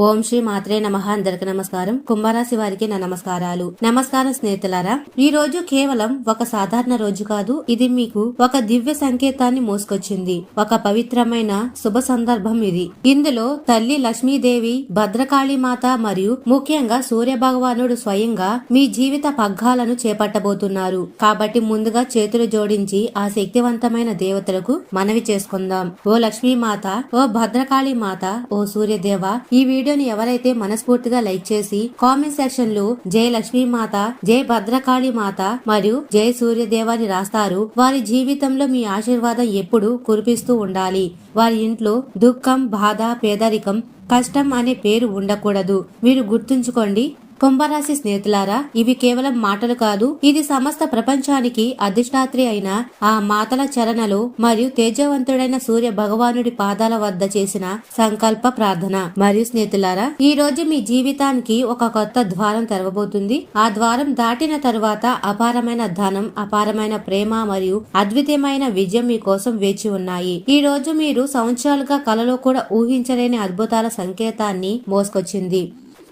ఓం శ్రీ మాత్రే నమ. అందరికి నమస్కారం. కుంభరాశి వారికి నా నమస్కారాలు. నమస్కారం స్నేహితులారా ఈ రోజు కేవలం ఒక సాధారణ రోజు కాదు. ఇది మీకు ఒక దివ్య సంకేతాన్ని మోసుకొచ్చింది. ఒక పవిత్రమైన శుభ సందర్భం ఇది. ఇందులో తల్లి లక్ష్మీదేవి భద్రకాళి మాత మరియు ముఖ్యంగా సూర్య భగవానుడు స్వయంగా మీ జీవిత పగ్గాలను చేపట్టబోతున్నారు. కాబట్టి ముందుగా చేతులు జోడించి ఆ శక్తివంతమైన దేవతలకు మనవి చేసుకుందాం. ఓ లక్ష్మీ మాత ఓ భద్రకాళి మాత ఓ సూర్యదేవ ఈ వీడియోని ఎవరైతే మనస్ఫూర్తిగా లైక్ చేసి కామెంట్ సెక్షన్లో జయ లక్ష్మీ మాత జై భద్రకాళి మాత మరియు జై సూర్యదేవాన్ని రాస్తారు వారి జీవితంలో మీ ఆశీర్వాదం ఎప్పుడు కురిపిస్తూ ఉండాలి. వారి ఇంట్లో దుఃఖం బాధ పేదరికం కష్టం అనే పేరు ఉండకూడదు. మీరు గుర్తుంచుకోండి కుంభరాశి స్నేహితులారా ఇవి కేవలం మాటలు కాదు ఇది సమస్త ప్రపంచానికి అధిష్టాత్రి అయిన ఆ మాతల చరణలు మరియు తేజవంతుడైన సూర్య భగవానుడి పాదాల వద్ద చేసిన సంకల్ప ప్రార్థన. మరియు స్నేహితులారా ఈ రోజు మీ జీవితానికి ఒక కొత్త ద్వారం తెరవబోతుంది ఆ ద్వారం దాటిన తరువాత అపారమైన ధనం అపారమైన ప్రేమ మరియు అద్వితీయమైన విజయం మీ కోసం వేచి ఉన్నాయి. ఈ రోజు మీరు సంవత్సరాలుగా కలలో కూడా ఊహించలేని అద్భుతాల సంకేతాన్ని మోసుకొచ్చింది.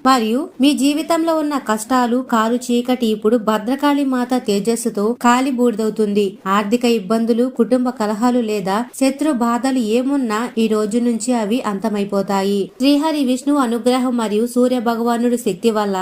మరియు మీ జీవితంలో ఉన్న కష్టాలు కారు చీకటి ఇప్పుడు భద్రకాళి మాత తేజస్సుతో కాలి బూడిదవుతుంది ఆర్థిక ఇబ్బందులు కుటుంబ కలహాలు లేదా శత్రు బాధలు ఏమున్నా ఈ రోజు నుంచి అవి అంతమైపోతాయి. శ్రీహరి విష్ణు అనుగ్రహం మరియు సూర్య భగవానుడి శక్తి వల్ల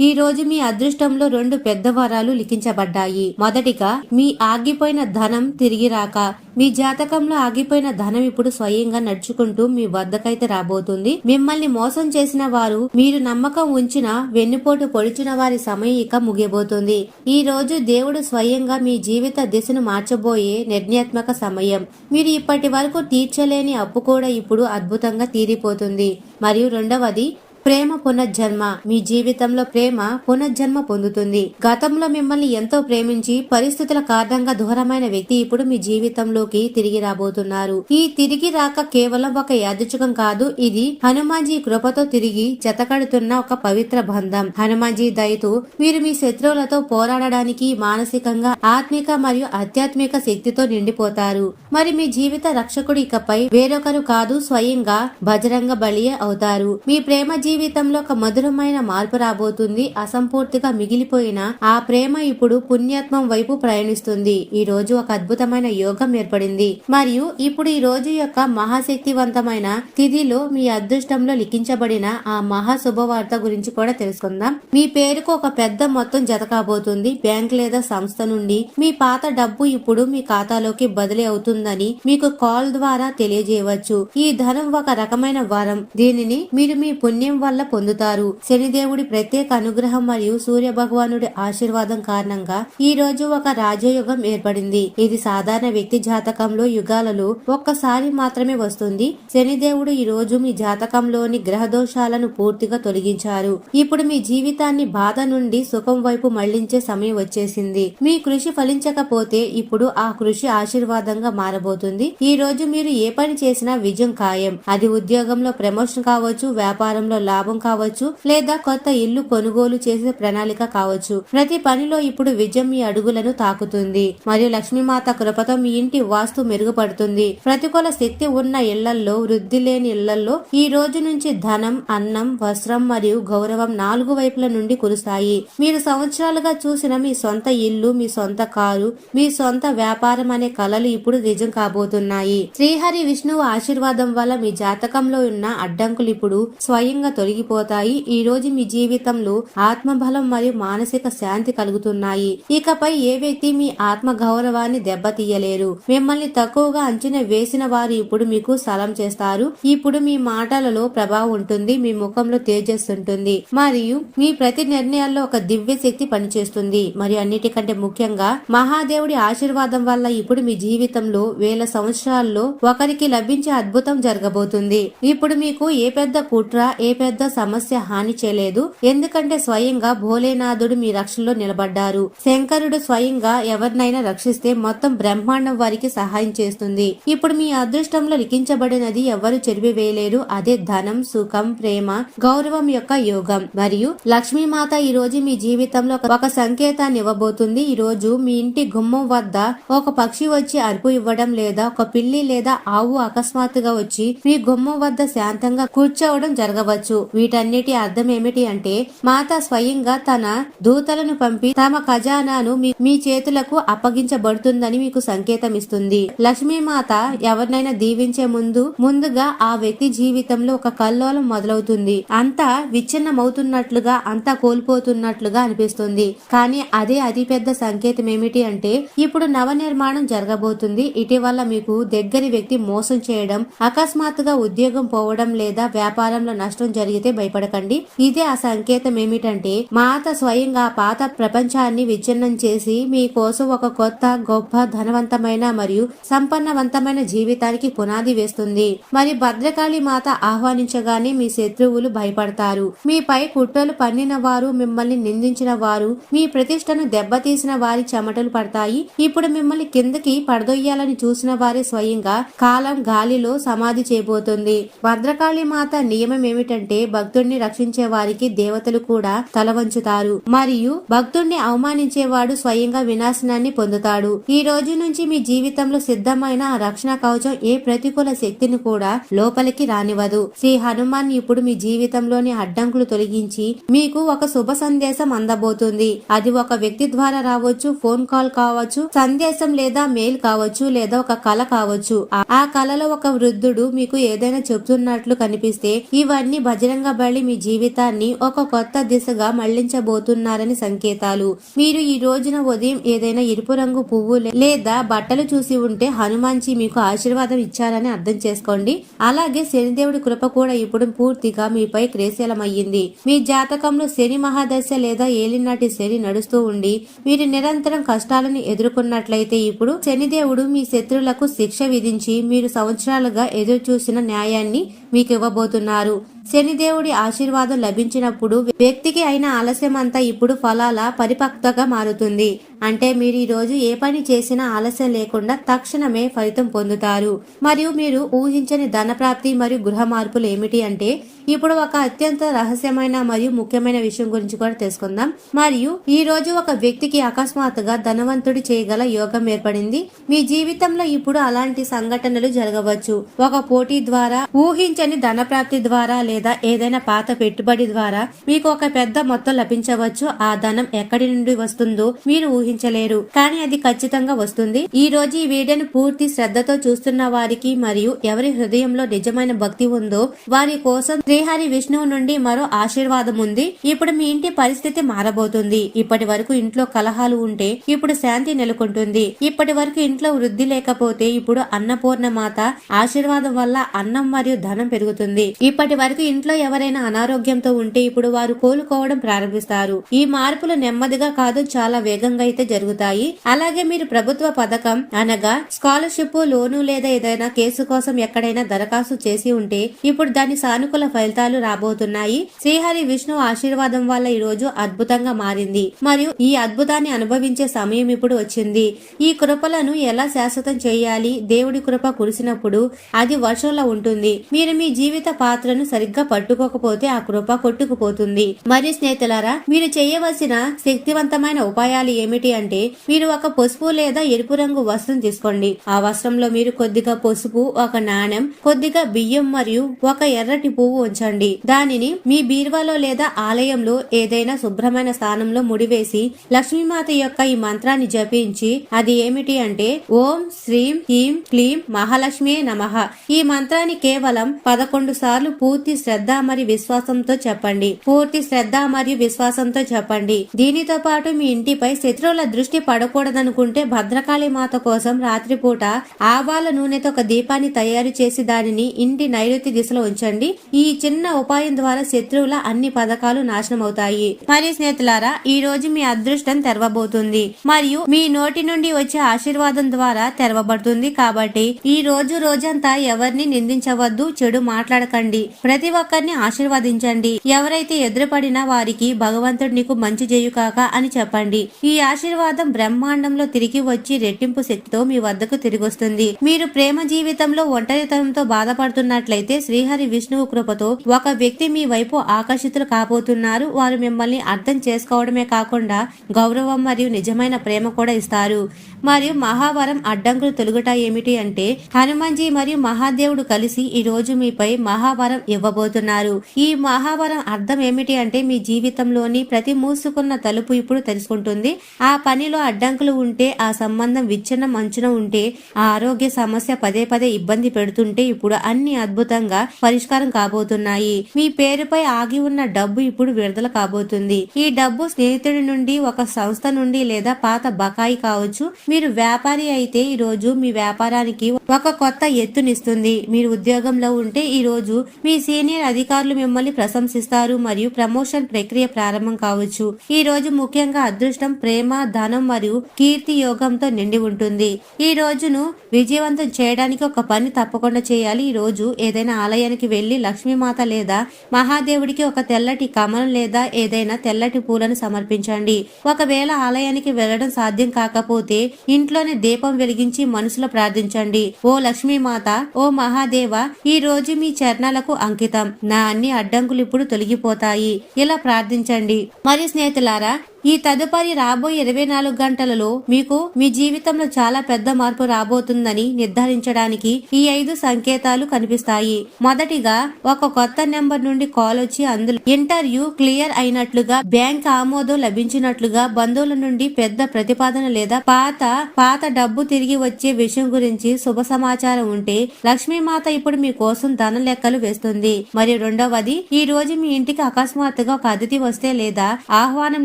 ఈ రోజు మీ అదృష్టంలో రెండు పెద్ద వరాలు లిఖించబడ్డాయి. మొదటిగా మీ ఆగిపోయిన ధనం తిరిగి రాక. మీ జాతకంలో ఆగిపోయిన ధనం ఇప్పుడు స్వయంగా నడుచుకుంటూ మీ వద్దకైతే రాబోతుంది. మిమ్మల్ని మోసం చేసిన వారు మీరు నమ్మకం ఉంచిన వెన్నుపోటు పొడిచిన వారి సమయం ఇక ముగియబోతుంది. ఈ రోజు దేవుడు స్వయంగా మీ జీవిత దిశను మార్చబోయే నిర్ణయాత్మక సమయం. మీరు ఇప్పటి వరకు తీర్చలేని అప్పు కూడా ఇప్పుడు అద్భుతంగా తీరిపోతుంది. మరియు రెండవది ప్రేమ పునర్జన్మ. మీ జీవితంలో ప్రేమ పునర్జన్మ పొందుతుంది. గతంలో మిమ్మల్ని ఎంతో ప్రేమించి పరిస్థితుల కారణంగా దూరమైన వ్యక్తి ఇప్పుడు మీ జీవితంలోకి తిరిగి రాబోతున్నారు. ఈ తిరిగి రాక కేవలం ఒక యాదృచ్ఛికం కాదు ఇది హనుమాన్జీ కృపతో తిరిగి జతకడుతున్న ఒక పవిత్ర బంధం. హనుమాన్జీ దయతో మీరు మీ శత్రువులతో పోరాడడానికి మానసికంగా ఆత్మిక మరియు ఆధ్యాత్మిక శక్తితో నిండిపోతారు. మరి మీ జీవిత రక్షకుడు ఇకపై వేరొకరు కాదు స్వయంగా బజరంగ బలియే అవుతారు. మీ ప్రేమ జీవితంలో ఒక మధురమైన మార్పు రాబోతుంది. అసంపూర్తిగా మిగిలిపోయిన ఆ ప్రేమ ఇప్పుడు పుణ్యాత్మం వైపు ప్రయాణిస్తుంది. ఈ రోజు ఒక అద్భుతమైన యోగం ఏర్పడింది. మరియు ఇప్పుడు ఈ రోజు యొక్క మహాశక్తివంతమైన తిథిలో మీ అదృష్టంలో లిఖించబడిన ఆ మహా శుభవార్త గురించి కూడా తెలుసుకుందాం. మీ పేరుకు ఒక పెద్ద మొత్తం జత కాబోతుంది. బ్యాంక్ లేదా సంస్థ నుండి మీ పాత డబ్బు ఇప్పుడు మీ ఖాతాలోకి బదిలీ అవుతుందని మీకు కాల్ ద్వారా తెలియజేయవచ్చు. ఈ ధనం ఒక రకమైన వరం. దీనిని మీరు మీ పుణ్యం వల్ల పొందుతారు. శనిదేవుడి ప్రత్యేక అనుగ్రహం మరియు సూర్య భగవానుడి ఆశీర్వాదం కారణంగా ఈ రోజు ఒక రాజయోగం ఏర్పడింది. ఇది సాధారణ వ్యక్తి జాతకంలో యుగాలలో ఒక్కసారి మాత్రమే వస్తుంది. శనిదేవుడు ఈ రోజు మీ జాతకంలోని గ్రహ దోషాలను పూర్తిగా తొలగించారు. ఇప్పుడు మీ జీవితాన్ని బాధ నుండి సుఖం వైపు మళ్ళించే సమయం వచ్చేసింది. మీ కృషి ఫలించకపోతే ఇప్పుడు ఆ కృషి ఆశీర్వాదంగా మారబోతుంది. ఈ రోజు మీరు ఏ పని చేసినా విజయం ఖాయం. అది ఉద్యోగంలో ప్రమోషన్ కావచ్చు వ్యాపారంలో లాభం కావచ్చు లేదా కొత్త ఇల్లు కొనుగోలు చేసే ప్రణాళిక కావచ్చు. ప్రతి పనిలో ఇప్పుడు విజయం మీ అడుగులను తాకుతుంది. మరియు లక్ష్మీమాత కృపతో మీ ఇంటి వాస్తు మెరుగుపడుతుంది. ప్రతికూల శక్తి ఉన్న ఇళ్ళల్లో వృద్ధి లేని ఇళ్ళలో ఈ రోజు నుంచి ధనం అన్నం వస్త్రం మరియు గౌరవం నాలుగు వైపుల నుండి కురుస్తాయి. మీరు సంవత్సరాలుగా చూసిన మీ సొంత ఇల్లు మీ సొంత కారు మీ సొంత వ్యాపారం అనే కళలు ఇప్పుడు నిజం కాబోతున్నాయి. శ్రీహరి విష్ణువు ఆశీర్వాదం వల్ల మీ జాతకంలో ఉన్న అడ్డంకులు ఇప్పుడు స్వయంగా తొలగిపోతాయి. ఈ రోజు మీ జీవితంలో ఆత్మబలం మరియు మానసిక శాంతి కలుగుతున్నాయి. ఇకపై ఏ వ్యక్తి మీ ఆత్మ గౌరవాన్ని దెబ్బతీయలేరు. మిమ్మల్ని తక్కువగా అంచనా వేసిన వారు ఇప్పుడు మీకు సలం చేస్తారు. ఇప్పుడు మీ మాటలలో ప్రభావం ఉంటుంది మీ ముఖంలో తేజస్సు ఉంటుంది. మరియు మీ ప్రతి నిర్ణయాల్లో ఒక దివ్య శక్తి పనిచేస్తుంది. మరియు అన్నిటికంటే ముఖ్యంగా మహాదేవుడి ఆశీర్వాదం వల్ల ఇప్పుడు మీ జీవితంలో వేల సంవత్సరాల్లో ఒకరికి లభించే అద్భుతం జరగబోతుంది. ఇప్పుడు మీకు ఏ పెద్ద కుట్ర ఏ పెద్ద సమస్య హాని చేయలేదు. ఎందుకంటే స్వయంగా భోలేనాథుడు మీ రక్షణలో నిలబడ్డారు. శంకరుడు స్వయంగా ఎవరినైనా రక్షిస్తే మొత్తం బ్రహ్మాండం వారికి సహాయం చేస్తుంది. ఇప్పుడు మీ అదృష్టంలో లిఖించబడినది ఎవరు చెరిపివేయలేరు అదే ధనం సుఖం ప్రేమ గౌరవం యొక్క యోగం. మరియు లక్ష్మీమాత ఈ రోజు మీ జీవితంలో ఒక సంకేతాన్ని ఇవ్వబోతుంది. ఈ రోజు మీ ఇంటి గుమ్మం వద్ద ఒక పక్షి వచ్చి అరుపు ఇవ్వడం లేదా ఒక పిల్లి లేదా ఆవు అకస్మాత్తుగా వచ్చి మీ గుమ్మం వద్ద శాంతంగా కూర్చోవడం జరగవచ్చు. వీటన్నిటి అర్థం ఏమిటి అంటే మాత స్వయంగా తన దూతలను పంపి తమ ఖజానాను మీ- మీ చేతులకు అప్పగించబడుతుందని మీకు సంకేతం ఇస్తుంది లక్ష్మీమాత ఎవరినైనా దీవించే ముందు ముందుగా ఆ వ్యక్తి జీవితంలో ఒక కల్లోలం మొదలవుతుంది. అంతా విచ్ఛిన్నమవుతున్నట్లుగా అంతా కోల్పోతున్నట్లుగా అనిపిస్తుంది. కానీ అదే అతిపెద్ద సంకేతం ఏమిటి అంటే ఇప్పుడు నవ నిర్మాణం జరగబోతుంది. ఇటీవల మీకు దగ్గరి వ్యక్తి మోసం చేయడం అకస్మాత్తుగా ఉద్యోగం పోవడం లేదా వ్యాపారంలో నష్టం జరిగితే భయపడకండి. ఇదే ఆ సంకేతం ఏమిటంటే మాత స్వయంగా పాత ప్రపంచాన్ని విచ్ఛిన్నం చేసి మీ కోసం ఒక కొత్త గొప్ప ధనవంతమైన మరియు సంపన్నవంతమైన జీవితానికి పునాది వేస్తుంది. మరి భద్రకాళి మాత ఆహ్వానించగానే మీ శత్రువులు భయపడతారు. మీపై కుట్రలు పన్నిన వారు మిమ్మల్ని నిందించిన వారు మీ ప్రతిష్టను దెబ్బతీసిన వారి చెమటలు పడతాయి. ఇప్పుడు మిమ్మల్ని కిందకి పడదొయ్యాలని చూసిన వారే స్వయంగా కాలం గాలిలో సమాధి చేయబోతుంది. భద్రకాళి మాత నియమం ఏమిటంటే భక్తుడిని రక్షించే వారికి దేవతలు కూడా తల వంచుతారు. మరియు భక్తుడిని అవమానించేవాడు స్వయంగా వినాశనాన్ని పొందుతాడు. ఈ రోజు నుంచి మీ జీవితంలో సిద్ధమైన రక్షణ కవచం ఏ ప్రతికూల శక్తిని కూడా లోపలికి రానివ్వదు. శ్రీ హనుమాన్ ఇప్పుడు మీ జీవితంలోని అడ్డంకులు తొలగించి మీకు ఒక శుభ సందేశం అందబోతుంది. అది ఒక వ్యక్తి ద్వారా రావచ్చు ఫోన్ కాల్ కావచ్చు సందేశం లేదా మెయిల్ కావచ్చు లేదా ఒక కళ కావచ్చు. ఆ- కళలో ఒక వృద్ధుడు మీకు ఏదైనా చెప్తున్నట్లు కనిపిస్తే ఇవన్నీ బజరంగ బలి మీ జీవితాన్ని ఒక కొత్త దిశగా మళ్ళించబోతున్నారని సంకేతాలు. మీరు ఈ రోజున ఉదయం ఏదైనా ఎరుపు రంగు పువ్వు లేదా బట్టలు చూసి ఉంటే హనుమాన్జీ మీకు ఆశీర్వాదం ఇచ్చారని అర్థం చేసుకోండి. అలాగే శనిదేవుడి కృప కూడా ఇప్పుడు పూర్తిగా మీపై క్రేశలమయ్యింది. మీ జాతకంలో శని మహాదశ లేదా ఏలినాటి శని నడుస్తూ ఉండి మీరు నిరంతరం కష్టాలను ఎదుర్కొన్నట్లయితే ఇప్పుడు శనిదేవుడు మీ శత్రువులకు శిక్ష విధించి మీరు సంవత్సరాలుగా ఎదురు చూసిన న్యాయాన్ని మీకు ఇవ్వబోతున్నారు శనిదేవుడి ఆశీర్వాదం లభించినప్పుడు వ్యక్తికి అయిన ఆలస్యం అంతా ఇప్పుడు ఫలాల పరిపక్వగా మారుతుంది. అంటే మీరు ఈరోజు ఏ పని చేసినా ఆలస్యం లేకుండా తక్షణమే ఫలితం పొందుతారు. మరియు మీరు ఊహించని ధనప్రాప్తి మరియు గృహ మార్పులు ఏమిటి అంటే ఇప్పుడు ఒక అత్యంత రహస్యమైన మరియు ముఖ్యమైన విషయం గురించి కూడా తెలుసుకుందాం. మరియు ఈ రోజు ఒక వ్యక్తికి అకస్మాత్తుగా ధనవంతుడి చేయగల యోగం ఏర్పడింది. మీ జీవితంలో ఇప్పుడు అలాంటి సంఘటనలు జరగవచ్చు. ఒక పోటీ ద్వారా ఊహించని ధనప్రాప్తి ద్వారా లేదా ఏదైనా పాత పెట్టుబడి ద్వారా మీకు ఒక పెద్ద మొత్తం లభించవచ్చు. ఆ ధనం ఎక్కడి నుండి వస్తుందో మీరు ఊహించలేరు కానీ అది ఖచ్చితంగా వస్తుంది. ఈ రోజు ఈ వీడియోను పూర్తి శ్రద్ధతో చూస్తున్న వారికి మరియు ఎవరి హృదయంలో నిజమైన భక్తి ఉందో వారి కోసం శ్రీహరి విష్ణువు నుండి మరో ఆశీర్వాదం ఉంది. ఇప్పుడు మీ ఇంటి పరిస్థితి మారబోతుంది. ఇప్పటి వరకు ఇంట్లో కలహాలు ఉంటే ఇప్పుడు శాంతి నెలకొంటుంది. ఇప్పటి వరకు ఇంట్లో వృద్ధి లేకపోతే ఇప్పుడు అన్నపూర్ణ మాత ఆశీర్వాదం వల్ల అన్నం మరియు ధనం పెరుగుతుంది. ఇప్పటి వరకు ఇంట్లో ఎవరైనా అనారోగ్యంతో ఉంటే ఇప్పుడు వారు కోలుకోవడం ప్రారంభిస్తారు. ఈ మార్పులు నెమ్మదిగా కాదు చాలా వేగంగా అయితే జరుగుతాయి. అలాగే మీరు ప్రభుత్వ పథకం అనగా స్కాలర్షిప్ లోను లేదా ఏదైనా కేసు కోసం ఎక్కడైనా దరఖాస్తు చేసి ఉంటే ఇప్పుడు దాని సానుకూల ఫలితాలు రాబోతున్నాయి. శ్రీహరి విష్ణు ఆశీర్వాదం వల్ల ఈ రోజు అద్భుతంగా మారింది. మరియు ఈ అద్భుతాన్ని అనుభవించే సమయం ఇప్పుడు వచ్చింది. ఈ కృపలను ఎలా శాశ్వతం చేయాలి? దేవుడి కృప కురిసినప్పుడు అది వర్షంలో ఉంటుంది. మీరు మీ జీవిత పాత్రను సరిగ్గా పట్టుకోకపోతే ఆ కృప కొట్టుకుపోతుంది. మరి స్నేహితులారా మీరు చేయవలసిన శక్తివంతమైన ఉపాయాలు ఏమిటి అంటే మీరు ఒక పసుపు లేదా ఎరుపు రంగు వస్త్రం తీసుకోండి. ఆ వస్త్రంలో మీరు కొద్దిగా పసుపు ఒక నాణెం కొద్దిగా బియ్యం మరియు ఒక ఎర్రటి పువ్వు ఉంచండి. దానిని మీ బీరువాలో లేదా ఆలయంలో ఏదైనా శుభ్రమైన స్థానంలో ముడివేసి లక్ష్మీమాత యొక్క ఈ మంత్రాన్ని జపించి అది ఏమిటి అంటే ఓం శ్రీం హ్రీం క్లీం మహాలక్ష్మి నమః. ఈ మంత్రాన్ని కేవలం పదకొండు సార్లు పూర్తి శ్రద్ధ మరియు విశ్వాసంతో చెప్పండి. పూర్తి శ్రద్ధ మరియు విశ్వాసంతో చెప్పండి. దీనితో పాటు మీ ఇంటిపై శత్రువుల దృష్టి పడకూడదనుకుంటే భద్రకాళి మాత కోసం రాత్రిపూట ఆవాల నూనెతో ఒక దీపాన్ని తయారు చేసి దానిని ఇంటి నైరుతి దిశలో ఉంచండి. ఈ చిన్న ఉపాయం ద్వారా శత్రువుల అన్ని పథకాలు నాశనం అవుతాయి మరి స్నేహితులారా ఈ రోజు మీ అదృష్టం తెరవబోతుంది. మరియు మీ నోటి నుండి వచ్చే ఆశీర్వాదం ద్వారా తెరవబడుతుంది కాబట్టి ఈ రోజు రోజంతా ఎవరిని నిందించవద్దు చెడు మాట్లాడకండి. ప్రతి ఒక్కరిని ఆశీర్వదించండి. ఎవరైతే ఎదురుపడిన వారికి భగవంతుడు నీకు మంచి చేయుకాక అని చెప్పండి. ఈ ఆశ ఆశీర్వాదం బ్రహ్మాండంలో తిరిగి వచ్చి రెట్టింపు శక్తితో మీ వద్దకు తిరిగొస్తుంది. మీరు ప్రేమ జీవితంలో ఒంటరితనంతో బాధపడుతున్నట్లయితే శ్రీహరి విష్ణువు కృపతో ఒక వ్యక్తి మీ వైపు ఆకర్షితులు కాబోతున్నారు. వారు మిమ్మల్ని అర్థం చేసుకోవడమే కాకుండా గౌరవం మరియు నిజమైన ప్రేమ కూడా ఇస్తారు. మరియు మహావరం అడ్డంకులు తొలుగుట ఏమిటి అంటే హనుమాన్జీ మరియు మహాదేవుడు కలిసి ఈ రోజు మీపై మహావరం ఇవ్వబోతున్నారు. ఈ మహావరం అర్థం ఏమిటి అంటే మీ జీవితంలోని ప్రతి మూసుకున్న తలుపు ఇప్పుడు తెలుసుకుంటుంది ఆ పనిలో అడ్డంకులు ఉంటే ఆ సంబంధం విచ్ఛిన్నం అంచున ఉంటే ఆ ఆరోగ్య సమస్య పదే పదే ఇబ్బంది పెడుతుంటే ఇప్పుడు అన్ని అద్భుతంగా పరిష్కారం కాబోతున్నాయి. మీ పేరుపై ఆగి ఉన్న డబ్బు ఇప్పుడు విడుదల కాబోతుంది. ఈ డబ్బు స్నేహితుడి నుండి ఒక సంస్థ నుండి లేదా పాత బకాయి కావచ్చు. మీరు వ్యాపారి అయితే ఈ రోజు మీ వ్యాపారానికి ఒక కొత్త ఎత్తునిస్తుంది. మీరు ఉద్యోగంలో ఉంటే ఈ రోజు మీ సీనియర్ అధికారులు మిమ్మల్ని ప్రశంసిస్తారు మరియు ప్రమోషన్ ప్రక్రియ ప్రారంభం కావచ్చు. ఈ రోజు ముఖ్యంగా అదృష్టం ప్రేమ ధనం మరియు కీర్తి యోగంతో నిండి ఉంటుంది. ఈ రోజును విజయవంతం చేయడానికి ఒక పని తప్పకుండా చేయాలి. ఈ రోజు ఏదైనా ఆలయానికి వెళ్ళి లక్ష్మీమాత లేదా మహాదేవుడికి ఒక తెల్లటి కమలం లేదా ఏదైనా తెల్లటి పూలను సమర్పించండి. ఒకవేళ ఆలయానికి వెళ్ళడం సాధ్యం కాకపోతే ఇంట్లోనే దీపం వెలిగించి మనసులో ప్రార్థించండి. ఓ లక్ష్మీమాత ఓ మహాదేవ ఈ రోజు మీ చరణాలకు అంకితం. నా అన్ని అడ్డంకులు ఇప్పుడు తొలగిపోతాయి. ఇలా ప్రార్థించండి. మరి స్నేహితులారా ఈ తదుపరి రాబోయే ఇరవై నాలుగు గంటలలో మీకు మీ జీవితంలో చాలా పెద్ద మార్పు రాబోతుందని నిర్ధారించడానికి ఈ ఐదు సంకేతాలు కనిపిస్తాయి. మొదటిగా ఒక కొత్త నెంబర్ నుండి కాల్ వచ్చి అందులో ఇంటర్వ్యూ క్లియర్ అయినట్లుగా బ్యాంక్ ఆమోదం లభించినట్లుగా బంధువుల నుండి పెద్ద ప్రతిపాదన లేదా పాత పాత డబ్బు తిరిగి వచ్చే విషయం గురించి శుభ సమాచారం ఉంటే లక్ష్మీమాత ఇప్పుడు మీ కోసం ధన లెక్కలు వేస్తుంది. మరియు రెండవది ఈ రోజు మీ ఇంటికి అకస్మాత్తుగా ఒక అతిథి వస్తే లేదా ఆహ్వానం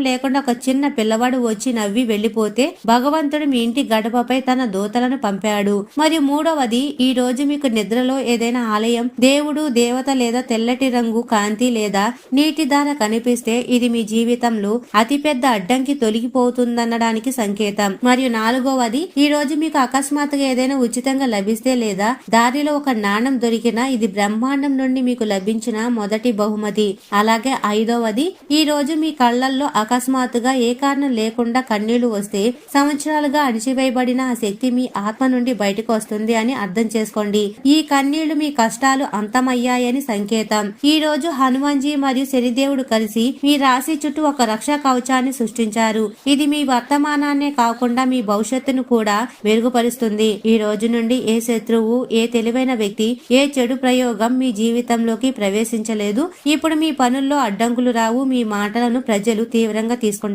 లేకుండా ఒక చిన్న పిల్లవాడు వచ్చి నవ్వి వెళ్ళిపోతే భగవంతుడు మీ ఇంటి గడపపై తన దూతలను పంపాడు. మరియు మూడవది ఈ రోజు మీకు నిద్రలో ఏదైనా ఆలయం దేవుడు దేవత లేదా తెల్లటి రంగు కాంతి లేదా నీటి ధార కనిపిస్తే ఇది మీ జీవితంలో అతిపెద్ద అడ్డంకి తొలగిపోతుందనడానికి సంకేతం. మరియు నాలుగవది ఈ రోజు మీకు అకస్మాత్తుగా ఏదైనా ఉచితంగా లభిస్తే లేదా దారిలో ఒక నాణం దొరికినా ఇది బ్రహ్మాండం నుండి మీకు లభించిన మొదటి బహుమతి. అలాగే ఐదవది ఈ రోజు మీ కళ్ళల్లో అకస్మాత్తుగా ఏ కారణం లేకుండా కన్నీళ్ళు వస్తే సంవత్సరాలుగా అణిచివేయబడిన ఆ శక్తి మీ ఆత్మ నుండి బయటకు వస్తుంది అని అర్థం చేసుకోండి. ఈ కన్నీళ్ళు మీ కష్టాలు అంతమయ్యాయని సంకేతం. ఈ రోజు హనుమాన్జీ మరియు శనిదేవుడు కలిసి మీ రాశి చుట్టూ ఒక రక్షా కవచాన్ని సృష్టించారు. ఇది మీ వర్తమానాన్నే కాకుండా మీ భవిష్యత్తును కూడా మెరుగుపరుస్తుంది. ఈ రోజు నుండి ఏ శత్రువు ఏ తెలివైన వ్యక్తి ఏ చెడు ప్రయోగం మీ జీవితంలోకి ప్రవేశించలేదు. ఇప్పుడు మీ పనుల్లో అడ్డంకులు రావు. మీ మాటలను ప్రజలు తీవ్రంగా తీసుకుంటారు.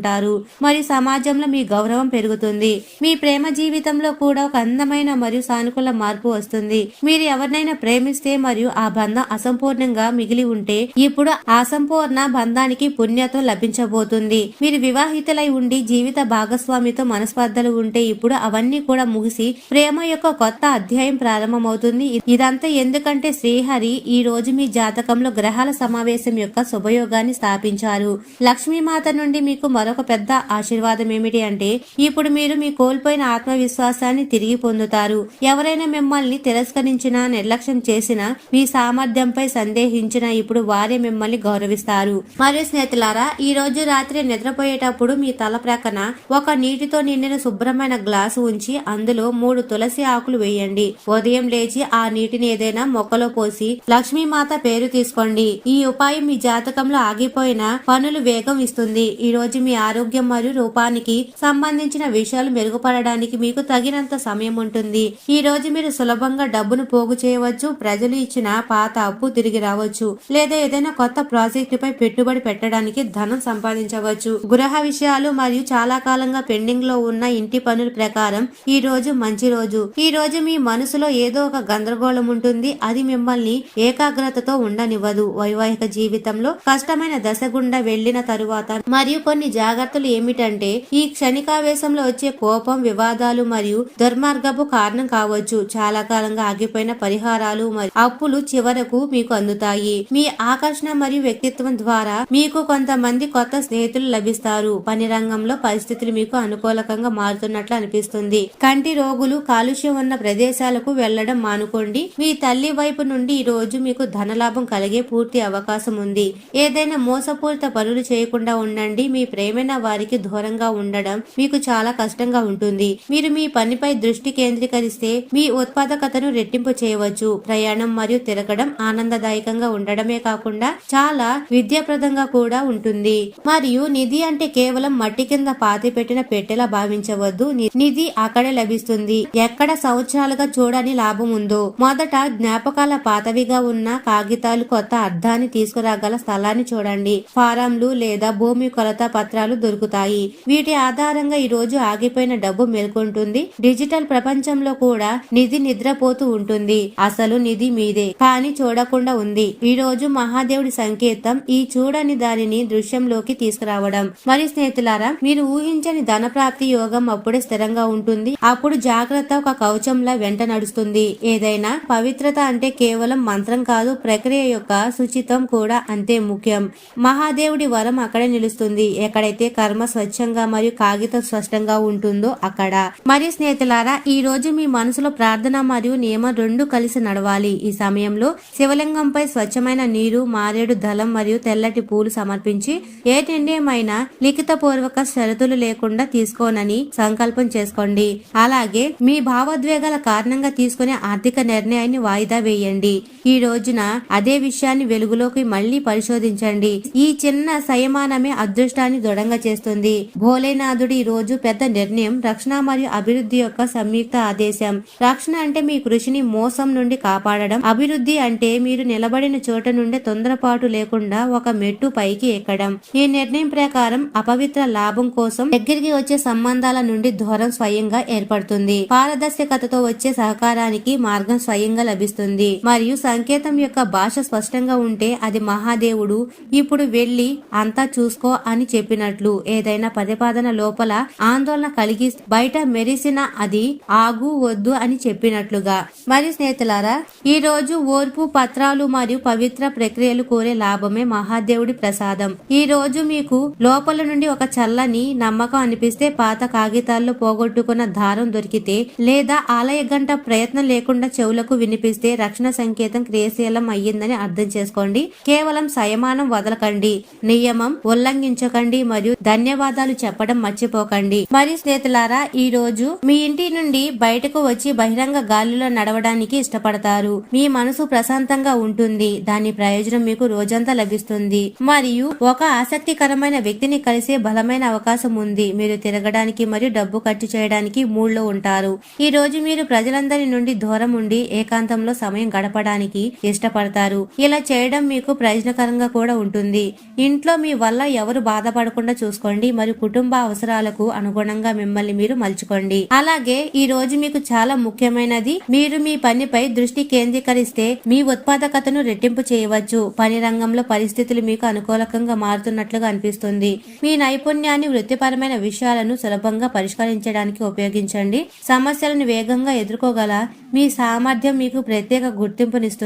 మరియు సమాజంలో మీ గౌరవం పెరుగుతుంది. మీ ప్రేమ జీవితంలో కూడా ఒక అందమైన మరియు సానుకూల మార్పు వస్తుంది. మీరు ఎవరినైనా ప్రేమిస్తే మరియు ఆ బంధం అసంపూర్ణంగా మిగిలి ఉంటే ఇప్పుడు అసంపూర్ణ బంధానికి పుణ్యతం లభించబోతుంది. మీరు వివాహితులై ఉండి జీవిత భాగస్వామితో మనస్పర్ధలు ఉంటే ఇప్పుడు అవన్నీ కూడా ముగిసి ప్రేమ యొక్క కొత్త అధ్యాయం ప్రారంభమవుతుంది. ఇదంతా ఎందుకంటే శ్రీహరి ఈ రోజు మీ జాతకంలో గ్రహాల సమావేశం యొక్క శుభయోగాన్ని స్థాపించారు. లక్ష్మీమాత నుండి మీకు మరొక పెద్ద ఆశీర్వాదం ఏమిటి అంటే ఇప్పుడు మీరు మీ కోల్పోయిన ఆత్మవిశ్వాసాన్ని తిరిగి పొందుతారు. ఎవరైనా మిమ్మల్ని తిరస్కరించినా నిర్లక్ష్యం చేసినా మీ సామర్థ్యంపై సందేహించినా ఇప్పుడు వారే మిమ్మల్ని గౌరవిస్తారు. మరియు స్నేహితులారా ఈ రోజు రాత్రి నిద్రపోయేటప్పుడు మీ తల ప్రక్కన ఒక నీటితో నిండిన శుభ్రమైన గ్లాసు ఉంచి అందులో మూడు తులసి ఆకులు వేయండి. ఉదయం లేచి ఆ నీటిని ఏదైనా మొక్కలో పోసి లక్ష్మీమాత పేరు తీసుకోండి. ఈ ఉపాయం మీ జాతకంలో ఆగిపోయిన పనులు వేగం ఇస్తుంది. ఈ రోజు మీ ఆరోగ్యం మరియు రూపానికి సంబంధించిన విషయాలు మెరుగుపడడానికి మీకు తగినంత సమయం ఉంటుంది. ఈ రోజు మీరు సులభంగా డబ్బును పోగు చేయవచ్చు ప్రజలు ఇచ్చిన పాత అప్పు తిరిగి రావచ్చు లేదా ఏదైనా కొత్త ప్రాజెక్టు పై పెట్టుబడి పెట్టడానికి ధనం సంపాదించవచ్చు. గృహ విషయాలు మరియు చాలా కాలంగా పెండింగ్లో ఉన్న ఇంటి పనుల ప్రకారం ఈ రోజు మంచి రోజు. ఈ రోజు మీ మనసులో ఏదో ఒక గందరగోళం ఉంటుంది. అది మిమ్మల్ని ఏకాగ్రతతో ఉండనివ్వదు. వైవాహిక జీవితంలో కష్టమైన దశ గుండా వెళ్ళిన తరువాత మరియు కొన్ని జాగ్రత్తలు ఏమిటంటే ఈ క్షణికావేశంలో వచ్చే కోపం వివాదాలు మరియు దుర్మార్గపు కారణం కావచ్చు. చాలా కాలంగా ఆగిపోయిన పరిహారాలు మరియు అప్పులు చివరకు మీకు అందుతాయి. మీ ఆకర్షణ మరియు వ్యక్తిత్వం ద్వారా మీకు కొంతమంది కొత్త స్నేహితులు లభిస్తారు. పని రంగంలో పరిస్థితులు మీకు అనుకూలకంగా మారుతున్నట్లు అనిపిస్తుంది. కంటి రోగులు కాలుష్యం ఉన్న ప్రదేశాలకు వెళ్ళడం మానుకోండి. మీ తల్లి వైపు నుండి ఈ రోజు మీకు ధనలాభం కలిగే పూర్తి అవకాశం ఉంది. ఏదైనా మోసపూరిత పనులు చేయకుండా ఉండండి. మీ ప్రేమైన వారికి దూరంగా ఉండడం మీకు చాలా కష్టంగా ఉంటుంది. మీరు మీ పనిపై దృష్టి కేంద్రీకరిస్తే మీ ఉత్పాదకతను రెట్టింపు చేయవచ్చు. ప్రయాణం మరియు తిరగడం ఆనందదాయకంగా ఉండడమే కాకుండా చాలా విద్యాప్రదంగా కూడా ఉంటుంది. మరియు నిధి అంటే కేవలం మట్టి కింద పాతి పెట్టిన పెట్టెలా భావించవద్దు. నిధి అక్కడే లభిస్తుంది. ఎక్కడ సంవత్సరాలుగా చూడని లాభం ఉందో. మొదట జ్ఞాపకాల పాతవిగా ఉన్న కాగితాలు కొత్త అర్థాన్ని తీసుకురాగల స్థలాన్ని చూడండి. ఫారంలు లేదా భూమి కొలత పత్రాలు దొరుకుతాయి. వీటి ఆధారంగా ఈ రోజు ఆగిపోయిన డబ్బు మేల్కొంటుంది. డిజిటల్ ప్రపంచంలో కూడా నిధి నిద్రపోతూ ఉంటుంది. అసలు నిధి మీదే కానీ చూడకుండా ఉంది. ఈ రోజు మహాదేవుడి సంకేతం ఈ చూడని దానిని దృశ్యంలోకి తీసుకురావడం. మరి స్నేహితులారా మీరు ఊహించని ధన ప్రాప్తి యోగం అప్పుడే స్థిరంగా ఉంటుంది. అప్పుడు జాగ్రత్త ఒక కవచంలా వెంట నడుస్తుంది. ఏదైనా పవిత్రత అంటే కేవలం మంత్రం కాదు ప్రక్రియ యొక్క శుచితం కూడా అంతే ముఖ్యం. మహాదేవుడి వరం అక్కడే నిలుస్తుంది. ఎక్కడైతే కర్మ స్వచ్ఛంగా మరియు కాగితం స్పష్టంగా ఉంటుందో అక్కడ. మరి స్నేహితులారా ఈ రోజు మీ మనసులో ప్రార్థన మరియు నియమం రెండు కలిసి నడవాలి. ఈ సమయంలో శివలింగంపై స్వచ్ఛమైన నీరు మారేడు దళం మరియు తెల్లటి పూలు సమర్పించి ఏ నిర్ణయమైనా లిఖితపూర్వక షరతులు లేకుండా తీసుకోనని సంకల్పం చేసుకోండి. అలాగే మీ భావోద్వేగాల కారణంగా తీసుకునే ఆర్థిక నిర్ణయాన్ని వాయిదా వేయండి. ఈ రోజున అదే విషయాన్ని వెలుగులోకి మళ్ళీ పరిశోధించండి. ఈ చిన్న సంయమానమే అదృష్టాన్ని దృఢంగా చేస్తుంది. భోలేనాథుడి ఈ రోజు పెద్ద నిర్ణయం రక్షణ మరియు అభివృద్ధి యొక్క సంయుక్త ఆదేశం. రక్షణ అంటే మీ కృషిని మోసం నుండి కాపాడడం. అభివృద్ధి అంటే మీరు నిలబడిన చోట నుండి తొందరపాటు లేకుండా ఒక మెట్టు పైకి ఎక్కడం. ఈ నిర్ణయం ప్రకారం అపవిత్ర లాభం కోసం దగ్గరికి వచ్చే సంబంధాల నుండి దూరం స్వయంగా ఏర్పడుతుంది. పారదర్శకతతో వచ్చే సహకారానికి మార్గం స్వయంగా లభిస్తుంది. మరియు సంకేతం యొక్క భాష స్పష్టంగా ఉంటే అది మహాదేవుడు. ఇప్పుడు వెళ్ళి అంతా చూసుకో అని చెప్పినట్లు ఏదైనా ప్రతిపాదన లోపల ఆందోళన కలిగి బయట మెరిసిన అది ఆగు వద్దు అని చెప్పినట్లుగా. మరి స్నేహితులారా ఈ రోజు ఓర్పు పత్రాలు మరియు పవిత్ర ప్రక్రియలు కోరే లాభమే మహాదేవుడి ప్రసాదం. ఈ రోజు మీకు లోపల నుండి ఒక చల్లని నమ్మకం అనిపిస్తే పాత కాగితాల్లో పోగొట్టుకున్న దారం దొరికితే లేదా ఆలయ గంట ప్రయత్నం లేకుండా చెవులకు వినిపిస్తే రక్షణ సంకేతం క్రియాశీలం అయ్యిందని అర్థం చేసుకోండి. కేవలం సయమానం వదలకండి. నియమం ఉల్లంఘించకండి మరియు ధన్యవాదాలు చెప్పడం మర్చిపోకండి. మరి స్నేహితులారా ఈ రోజు మీ ఇంటి నుండి బయటకు వచ్చి బహిరంగ గాలిలో నడవడానికి ఇష్టపడతారు. మీ మనసు ప్రశాంతంగా ఉంటుంది. దాని ప్రయోజనం మీకు రోజంతా లభిస్తుంది. మరియు ఒక ఆసక్తికరమైన వ్యక్తిని కలిసే బలమైన అవకాశం ఉంది. మీరు తిరగడానికి మరియు డబ్బు ఖర్చు చేయడానికి మూడ్లో ఉంటారు. ఈ రోజు మీరు ప్రజలందరి నుండి దూరం ఉండి ఏకాంతంలో సమయం గడపడానికి ఇష్టపడతారు. ఇలా చేయడం మీకు ప్రయోజనకరంగా కూడా ఉంటుంది. ఇంట్లో మీ వల్ల ఎవరు బాధపడకుండా చూసుకోండి. మరియు కుటుంబ అవసరాలకు అనుగుణంగా మిమ్మల్ని మీరు మలుచుకోండి. అలాగే ఈ రోజు మీకు చాలా ముఖ్యమైనది మీరు మీ పనిపై దృష్టి కేంద్రీకరిస్తే మీ ఉత్పాదకతను రెట్టింపు చేయవచ్చు. పని రంగంలో పరిస్థితులు మీకు అనుకూలకంగా మారుతున్నట్లుగా అనిపిస్తుంది. మీ నైపుణ్యాన్ని వృత్తిపరమైన విషయాలను సులభంగా పరిష్కరించడానికి ఉపయోగించండి. సమస్యలను వేగంగా ఎదుర్కోగల మీ సామర్థ్యం మీకు ప్రత్యేక గుర్తింపునిస్తుంది.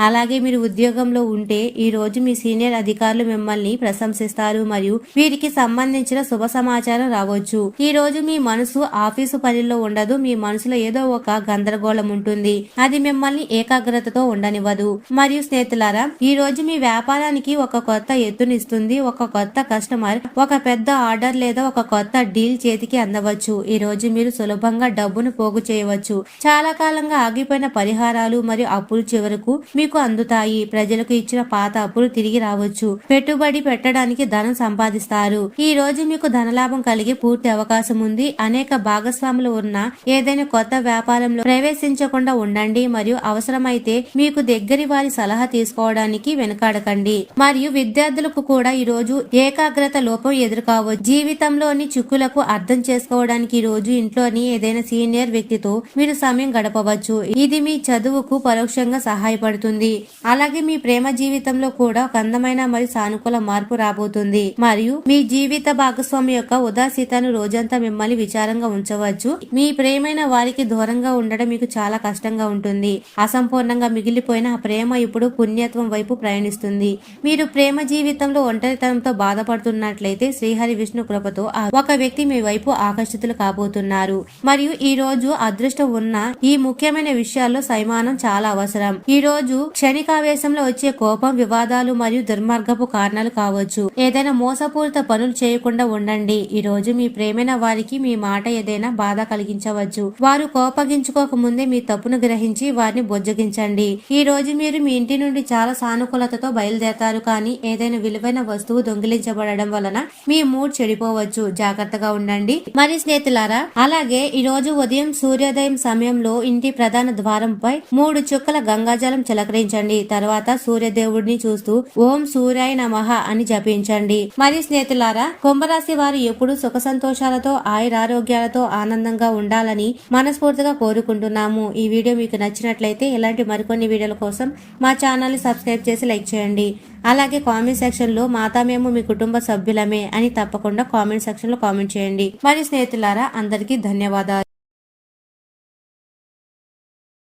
అలాగే మీరు ఉద్యోగంలో ఉంటే ఈ రోజు మీ సీనియర్ అధికారులు మిమ్మల్ని ప్రశంసిస్తారు మరియు వీరికి సంబంధించిన శుభ సమాచారం రావచ్చు. ఈ రోజు మీ మనసు ఆఫీసు పనిలో ఉండదు. మీ మనసులో ఏదో ఒక గందరగోళం ఉంటుంది. అది మిమ్మల్ని ఏకాగ్రతతో ఉండనివ్వదు. మరియు స్నేహితులారా ఈ రోజు మీ వ్యాపారానికి ఒక కొత్త ఎత్తునిస్తుంది. ఒక కొత్త కస్టమర్ ఒక పెద్ద ఆర్డర్ లేదా ఒక కొత్త డీల్ చేతికి అందవచ్చు. ఈ రోజు మీరు సులభంగా డబ్బును పోగు చేయవచ్చు. చాలా కాలంగా ఆగిపోయిన పరిహారాలు మరియు అప్పులు చివరకు మీకు అందుతాయి. ప్రజలకు ఇచ్చిన పాత అప్పులు తిరిగి రావచ్చు. పెట్టుబడి పెట్టడానికి ధనం సంపాదిస్తారు. ఈ రోజు మీకు ధనలాభం కలిగే పూర్తి అవకాశం ఉంది. అనేక భాగస్వాములు ఉన్న ఏదైనా కొత్త వ్యాపారంలో ప్రవేశించకుండా ఉండండి. మరియు అవసరమైతే మీకు దగ్గరి వారి సలహా తీసుకోవడానికి వెనకాడకండి. మరియు విద్యార్థులకు కూడా ఈ రోజు ఏకాగ్రత లోపం ఎదుర్కోవచ్చు. జీవితంలోని చిక్కులకు అర్థం చేసుకోవడానికి ఈ రోజు ఇంట్లోని ఏదైనా సీనియర్ వ్యక్తితో మీరు సమయం గడపవచ్చు. ఇది మీ చదువుకు పరోక్షంగా సహాయపడుతుంది. అలాగే మీ ప్రేమ జీవితంలో కూడా ఒక అందమైన మరియు సానుకూల మార్పు రాబోతుంది. మరియు మీ జీవిత భాగస్వామి యొక్క ఉదాసీతను రోజంతా మిమ్మల్ని విచారంగా ఉంచవచ్చు. మీ ప్రేమైన వారికి దూరంగా ఉండడం మీకు చాలా కష్టంగా ఉంటుంది. అసంపూర్ణంగా మిగిలిపోయిన ఆ ప్రేమ ఇప్పుడు పుణ్యత్వం వైపు ప్రయాణిస్తుంది. మీరు ప్రేమ జీవితంలో ఒంటరితనంతో బాధపడుతున్నట్లయితే శ్రీహరి విష్ణు కృపతో ఒక వ్యక్తి మీ వైపు ఆకర్షితులు కాబోతున్నారు. మరియు ఈ రోజు అదృష్టం ఉన్న ఈ ముఖ్యమైన విషయాల్లో సైమానం చాలా అవసరం. ఈ రోజు క్షణికావేశంలో వచ్చే కోపం వివాదాలు మరియు దుర్మార్గపు కారణాలు కావచ్చు. ఏదైనా మోసపూరిత పనులు చేయకుండా ఉండండి. ఈ రోజు మీ ప్రేమైన వారికి మీ మాట ఏదైనా బాధ కలిగించవచ్చు. వారు కోపగించుకోక ముందే మీ తప్పును గ్రహించి వారిని బొజ్జగించండి. ఈ రోజు మీరు మీ ఇంటి నుండి చాలా సానుకూలతతో బయలుదేరతారు కానీ ఏదైనా విలువైన వస్తువు దొంగిలించబడడం వలన మీ మూడ్ చెడిపోవచ్చు. జాగ్రత్తగా ఉండండి. మరి స్నేహితులారా అలాగే ఈ రోజు ఉదయం సూర్యోదయం సమయంలో ఇంటి ప్రధాన ద్వారంపై మూడు చుక్కల గంగాజలం చిలకరించండి. తర్వాత సూర్యదేవుడిని చూస్తూ ఓం సూర్యాయ నమః అని జపించండి. మరి స్నేహితులారా కుంభరాశి వారు ఎప్పుడు సుఖ సంతోషాలతో ఆయురారోగ్యాలతో ఆనందంగా ఉండాలని మనస్ఫూర్తిగా కోరుకుంటున్నాము. ఈ వీడియో మీకు నచ్చినట్లయితే ఇలాంటి మరికొన్ని వీడియోల కోసం మా ఛానల్ని సబ్స్క్రైబ్ చేసి లైక్ చేయండి. అలాగే కామెంట్ సెక్షన్లో మాతా మేము మీ కుటుంబ సభ్యులమే అని తప్పకుండా కామెంట్ సెక్షన్లో కామెంట్ చేయండి. మరి స్నేహితులారా అందరికీ ధన్యవాదాలు.